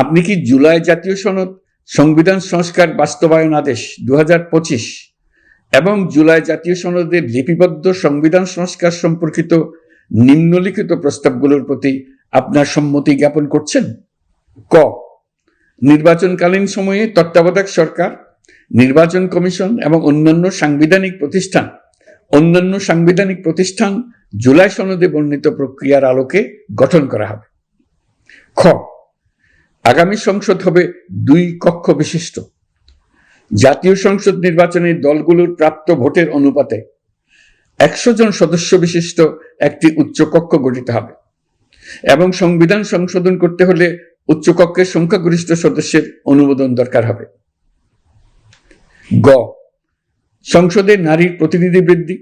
আপনি কি জুলাই জাতীয় সনদ, সংবিধান সংস্কার বাস্তবায়ন আদেশ দু হাজার পঁচিশ এবং জুলাই জাতীয় সনদের লিপিবদ্ধ সংবিধান সংস্কার সম্পর্কিত নিম্নলিখিত প্রস্তাবগুলোর প্রতি আপনার সম্মতি জ্ঞাপন করছেন? ক, নির্বাচনকালীন সময়ে তত্ত্বাবধায়ক সরকার, নির্বাচন কমিশন এবং অন্যান্য সাংবিধানিক প্রতিষ্ঠান, অন্যান্য সাংবিধানিক প্রতিষ্ঠান জুলাই সনদে বর্ণিত প্রক্রিয়ার আলোকে গঠন করা হবে। খ আগামী সংসদ হবে দুই কক্ষ বিশিষ্ট। জাতীয় সংসদ নির্বাচনে দলগুলোর প্রাপ্ত ভোটের অনুপাতে একশো জন সদস্য বিশিষ্ট একটি উচ্চকক্ষ গঠিত হবে এবং সংবিধান সংশোধন করতে হলে উচ্চকক্ষের সংখ্যাগরিষ্ঠ সদস্যের অনুমোদন দরকার হবে। গ, সংসদে নারীর প্রতিনিধি বৃদ্ধি।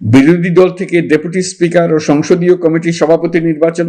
বিরোধী দল থেকে ডেপুটি স্পিকার ও সংসদীয় কমিটির সভাপতি নির্বাচন।